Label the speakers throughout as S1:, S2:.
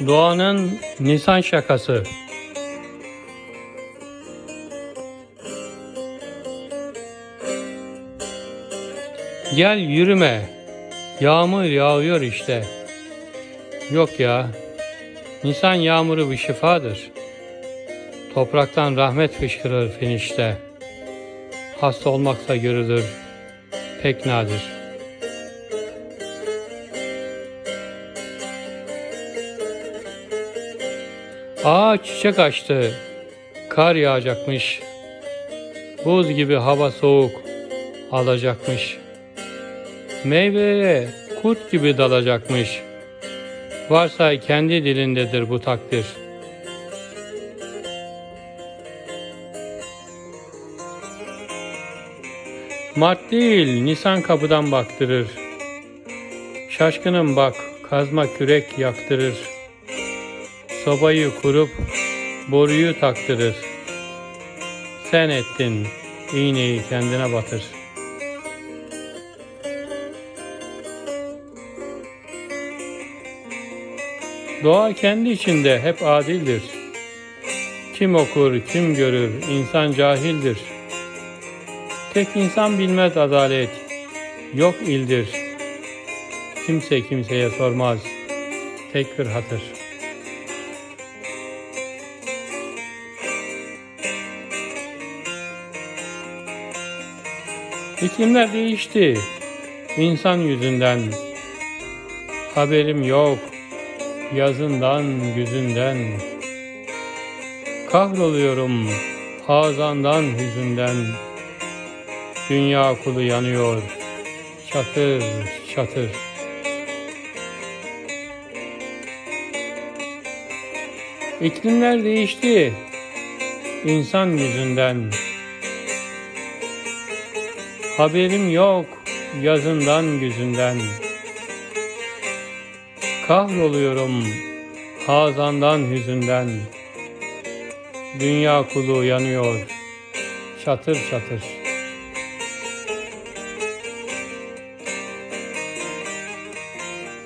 S1: Doğanın Nisan şakası. Gel yürüme. Yağmur yağıyor işte. Yok ya. Nisan yağmuru bir şifadır. Topraktan rahmet fışkırır finişte. Hasta olmaksa görülür. Pek nadir. Ağaç çiçek açtı. Kar yağacakmış. Buz gibi hava soğuk alacakmış. Meyveye kurt gibi dalacakmış. Varsa kendi dilindedir bu takdir. Mart değil, Nisan kapıdan baktırır. Şaşkınım bak, kazma kürek yaktırır. Sobayı kurup boruyu taktırır. Sen ettin, iğneyi kendine batır. Doğa kendi içinde hep adildir. Kim okur, kim görür, insan cahildir. Tek insan bilmez adalet, yok ildir. Kimse kimseye sormaz, tek bir hatır. İklimler değişti, insan yüzünden. Haberim yok, yazından, güzünden. Kahroluyorum, hazandan, hüzünden. Dünya kulu yanıyor, çatır çatır. İklimler değişti, insan yüzünden. Haberim yok, yazından, güzünden. Kahroluyorum, hazandan, hüzünden. Dünya kulu yanıyor, çatır çatır.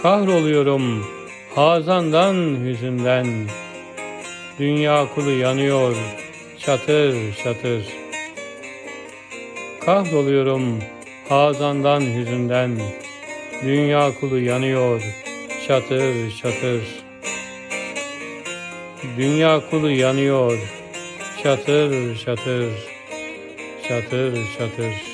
S1: Kahroluyorum hazandan hüzünden. Dünya kulu yanıyor çatır çatır. Kahroluyorum hazandan hüzünden. Dünya kulu yanıyor çatır çatır. Dünya kulu yanıyor çatır çatır. Çatır çatır.